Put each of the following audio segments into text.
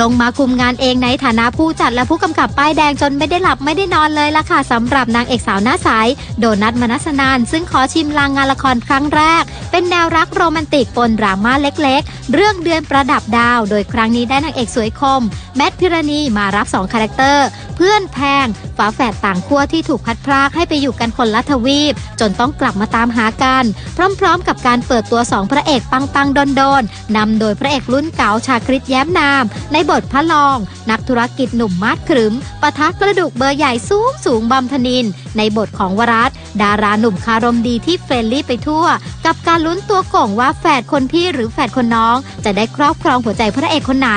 ลงมาคุมงานเองในฐานะผู้จัดและผู้กำกับป้ายแดงจนไม่ได้หลับไม่ได้นอนเลยล่ะค่ะสำหรับนางเอกสาวหน้าใสโดนัทมนัสนานซึ่งขอชิมลางงานละครครั้งแรก เป็นแนวรักโรแมนติกปนดราม่าเล็กๆ เรื่องเดือนประดับดาว โดยครั้งนี้ได้นางเอกสวยคม แมทพิรณีมารับ2คาแรคเตอร์ เพื่อนแพงฝาแฝดต่างขั้วที่ถูกพัดพรากให้ไปอยู่กันคนละทวีป จนต้องกลับมาตามหากัน พร้อมๆ กับการเปิดตัว2พระเอกปังๆโดนๆนำโดยพระเอกรุ่นเก่าชาคริตแย้มนามในบทพระรอง นักธุรกิจหนุ่มมาดขรึมปะทะกระดูกเบอร์ใหญ่สูงสูงบอมธนิน ในบทของวรัตดาราหนุ่มคารมดีที่เฟรนลี่ไปทั่ว กับการลุ้นตัวโก่งว่าแฝดคนพี่หรือแฝดคนน้อง จะได้ครอบครองหัวใจพระเอกคนไหน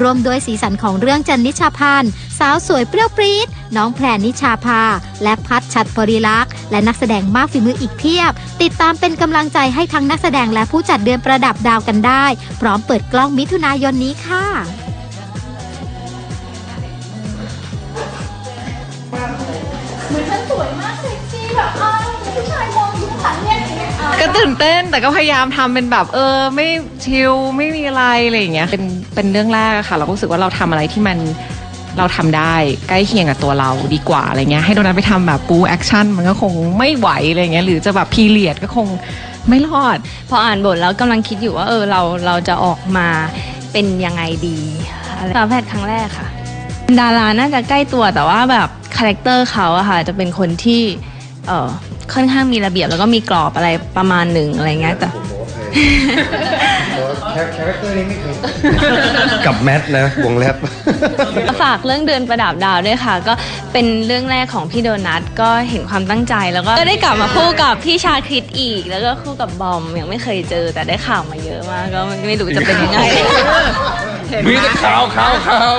รวมด้วยสีสันของเรื่องจันนิชาพันธ์สาวสวยเปรี้ยวปรี๊ดน้องแพรนิชาภา และพัดชัดปริลักษ์และนักแสดงมากฝีมืออีกเพียบ ติดตามเป็นกำลังใจให้ทั้งนักแสดงและผู้จัดเดือนประดับดาวกันได้ พร้อมเปิดกล้องมิถุนายนนี้ค่ะ ก็ตื่นเต้นแต่ก็พยายามทำเป็นแบบ เออ ไม่ชิลไม่มีอะไรอะไรอย่างเงี้ยเป็นเป็นเรื่องแรกอะค่ะ เราก็รู้สึกว่าเราทำอะไรที่มันเราทำได้ใกล้เคียงกับตัวเราดีกว่าอะไรเงี้ยให้โดนัทไปทำแบบปูแอคชั่นมันก็คงไม่ไหวอะไรเงี้ยหรือจะแบบพีเรียดก็คงไม่รอด พออ่านบทแล้วกำลังคิดอยู่ว่าเออเราเราจะออกมาเป็นยังไงดีอะไรฝาแฝดครั้งแรกค่ะ ดาราน่าจะใกล้ตัวแต่ว่าแบบ คาแรคเตอร์เขาอะค่ะจะเป็นคนที่เออค่อนข้างมีระเบียบแล้วก็มีกรอบอะไรประมาณหนึ่งอะไรเงี้ยแต่คาแรคเตอร์นี้ไม่เคยกับแมทนะวงเล็บฝากเรื่องเดือนประดับดาวด้วยค่ะ ก็เป็นเรื่องแรกของพี่โดนัทก็เห็นความตั้งใจแล้วก็ได้กลับมาคู่กับพี่ชาคริตอีก แล้วก็คู่กับบอมยังไม่เคยเจอแต่ได้ข่าวมาเยอะมากก็ไม่รู้จะเป็นยังไง มีแต่ข่าวข่าวข่าว